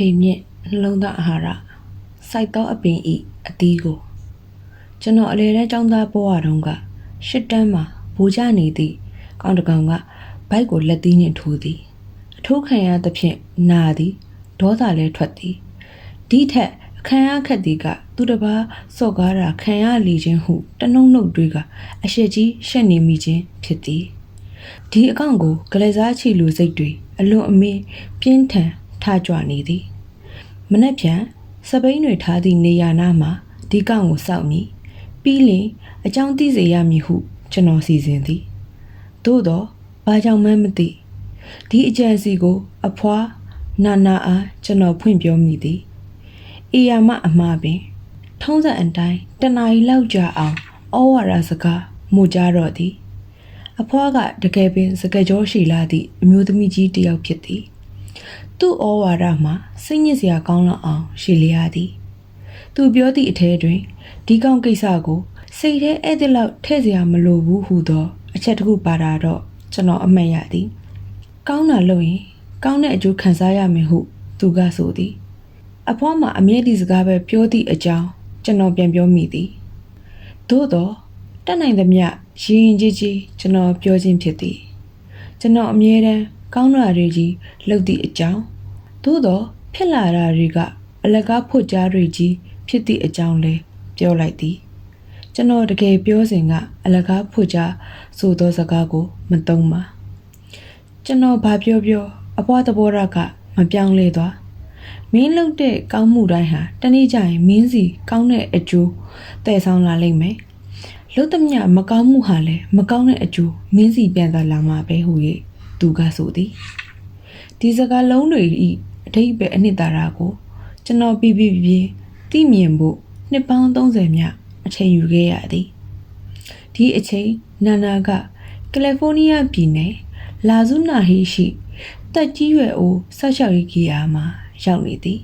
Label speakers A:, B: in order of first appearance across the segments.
A: ဖေမြင့်နှလုံးသားအာဟာရစိုက်သောအပင်ဤအသီးကိုကျွန်တော်အလေတဲ့ចောင်းသားဘဝတုန်းကရှစ်တန်းမှာဘူကြနေသည့်ကောင်းတကောင်ကဘိုက်ကိုလက်သီးနှင့်ထိုးသည်အထိုးခံရသဖြင့်နာသည်ဒေါသလည်းထွက်သည်ဒီထက်အခမ်းအခက်သည်ကသူတစ်ပါးစော့ကားတာခံရလီခြင်းဟုတနှုံနှုတ်တွေကအရှိကြီးရှက်နေမိခြင်းဖြစ်သည်ဒီအကောင့်ကိုဂလဲစားချီလူစိတ်တွေအလွန်အမင်းပြင်းထန် ထကြွနေသည်မနှက်ပြန်စပိန်တွေထားသည့်နေရာနာမှာဒီကောင့်ကိုစောက်မည်ပြီးလင်အကြောင်းသိစေရမည်ဟု ကျွန်တော်စီစဉ်သည်သို့တော့ဘာကြောင့်မှန်းမသိဒီအကြံစီကို အဖွာနာနာအားကျွန်တော်ဖွင့်ပြောမိသည်အေယာမအမှားပင် ထုံးစံအတိုင်းတနားရီလောက်ကြာအောင်ဩဝါဒစကားမှုကြတော့သည် အဖွားကတကယ်ပင် စကကြောရှိလာသည့်အမျိုးသမီးကြီးတစ်ယောက်ဖြစ်သည် သူ့ဩဝါဒမှာစိတ်ညစ်စရာကောင်းလောက်အောင်ရှိလျားသည်သူပြောသည့်အထဲတွင်ဒီကောင်ကိစ္စကိုစိတ်ထဲအဲ့ဒီလောက်ထည့်စရာမလိုဘူးဟုသော အချက်တစ်ခုပါတာတော့ကျွန်တော်အမှတ်ရသည်ကောင်းတာလို့ရင်ကောင်းတဲ့အကျိုးခံစားရမယ်ဟုသူကဆိုသည်အဖွားမှာအမြဲတည်းစကားပဲပြောသည့်အကြောင်းကျွန်တော်ပြန်ပြောမိသည်သို့တော့တက်နိုင်သမျှရင်ရင်ကြီးကြီးကျွန်တော်ပြောခြင်းဖြစ်သည်ကျွန်တော်အမြဲတမ်း ကောင်းတာတွေကြီးလုပ်သည့်အကြောင်းသို့တော့ဖြစ်လာတာတွေကအလကားဖို့ကြားတွေကြီးဖြစ်သည့်အကြောင်းလဲပြောလိုက်သည်ကျွန်တော်တကယ်ပြောစဉ်ကအလကားဖို့ကြားဆိုသောစကားကိုမသုံးပါကျွန်တော်ဘာပြောပြောအဘွားတဘောရကမပြောင်းလဲသွားမင်းလုပ်တဲ့ကောင်းမှုတိုင်းဟာတနေ့ကျရင်မင်းစီကောင်းတဲ့အကျိုးတည်ဆောင်လာလိမ့်မယ်။လုတ်သမျှမကောင်းမှုဟာလည်းမကောင်းတဲ့အကျိုးမင်းစီပြန်သာလာမှာပဲဟု၍ သူကဆိုသည်။ဒီစကားလုံးတွေဤအထိပ္ပယ်အနှစ်သာရကို ကျွန်တော်ပြပြပြပြသိမြင်ဖို့နှစ်ပေါင်း30မြအချိန်ယူခဲ့ရသည်။ဒီအချိန်နာနာကကယ်လီဖိုးနီးယားပြည်နယ်လာဇူနာဟီရှိတက်ကြီးရွယ်အိုဆောက်ရှောက်ရေးကြီးရာမှာရောက်နေသည်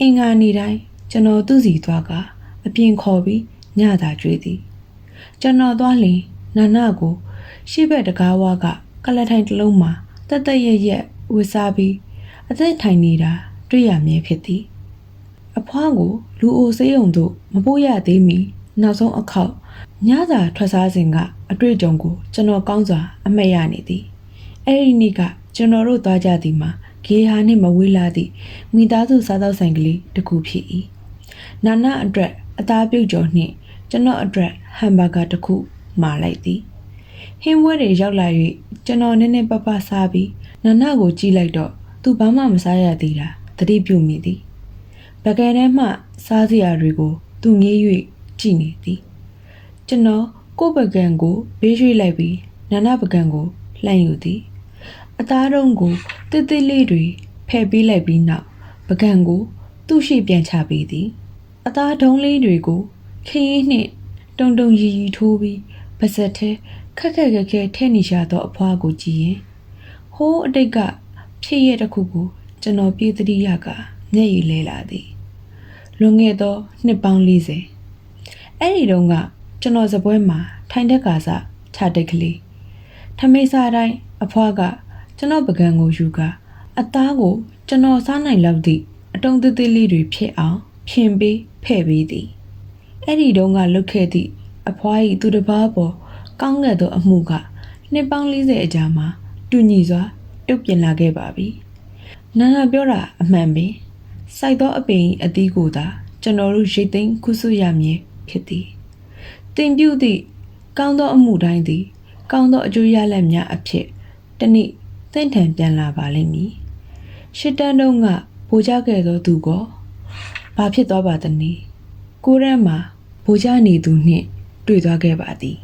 A: အင်္ဂါနေ့တိုင်းကျွန်တော်သူ့စီသွားကအပြင်ခေါ်ပြီးညသာကြွေးသည် ကျွန်တော်သွားလင်နာနာကိုရှေ့ဘက်တကားဝါက ကလထိုင်တစ်လုံးမှာတက်တက်ရက်ရက်ဝစ်စားပြီးအသက်ထိုင်နေတာတွေ့ရမြဲဖြစ်သည်အဖွားကိုလူအိုစေးုံတို့မပို့ရသေးမီနောက်ဆုံးအခေါက်ညစာထွက်စားစဉ်ကအတွေ့အကြုံကိုကျွန်တော်ကောင်းစွာအမှတ်ရနေသည်အဲ့ဒီနေ့ကကျွန်တော်တို့သွားကြသည်မှာဂေဟာနှင့်မဝေးလာသည့်မိသားစုစားသောက်ဆိုင်ကလေးတစ်ခုဖြစ်၏နာနာအတွက်အသားပြုတ်ကျော်နှင့်ကျွန်တော်အတွက်ဟမ်ဘာဂါတစ်ခုမှာလိုက်သည် ဟင်းဝဲတွေရောက်လာ၍ကျွန်တော်နည်းနည်းပပစားပြီးနာနာကိုကြည့်လိုက်တော့သူဘာမှမစားရသေးတာသတိပြုမိသည်ပကယ်ထဲမှစားစရာတွေကို သူငေး၍ကြည့်နေသည်ကျွန်တော်ကိုယ့်ပကံကိုဘေးရွှေ့လိုက်ပြီးနာနာပကံကိုလှမ်းယူသည် အသားတုံးကိုတစ်တစ်လေးတွေဖဲ့ပေးလိုက်ပြီးနောက်ပကံကို သူ့ရှိပြန်ချပေးသည် အသားတုံးလေးတွေကိုခရီးနှင့် တုံတုံရီရီထိုးပြီးပါဇက်ထဲ ခက်ခက်ခက်ခဲထဲနေရသောအဖွားကိုကြည့်ရင်ဟိုးအတိတ်ကဖြစ်ရတဲ့ခုကိုကျွန်တော်ပြေးသတိရကမျက်ရည်လဲလာသည်လွန်ခဲ့သောနှစ်ပေါင်း40အဲ့ဒီတုန်းကကျွန်တော်စပွဲမှာထိုင်တဲ့ကာစခြာတိတ်ကလေးထမိတ်စားတိုင်းအဖွားကကျွန်တော်ပကံကိုယူကအသားကိုကျွန်တော်စားနိုင်လောက်သည့်အတုံးသေးသေးလေးတွေဖြစ်အောင်ဖြင်ပေးဖဲ့ပေးသည်အဲ့ဒီတုန်းကလုတ်ခဲ့သည့်အဖွား၏သူတစ်ပါးပေါ် ကောင်းခဲ့သောအမှုကနှစ်ပေါင်း40အကြာမှာတူညီစွာတုတ်ပြင်လာခဲ့ပါပြီနာနာပြောတာအမှန်ပင်စိုက်သောအပင်၏အသီးကိုသာကျွန်တော်တို့ရိတ်သိမ်းခုဆွရမည်ဖြစ်သည်တင်ပြုသည့်ကောင်းသောအမှုတိုင်းသည် ကောင်းသောအကျိုးရလဒ်များအဖြစ်တနေ့သင့်ထန်ပြန်လာပါလိမ့်မည်ရှစ်တန်းတုန်းကဗိုလ်ကြခဲ့သောသူကဘာဖြစ်သွားပါသနည်းကိုရမ်းမှာဗိုလ်ကြနေသူနှင့်တွေ့သွားခဲ့ပါသည်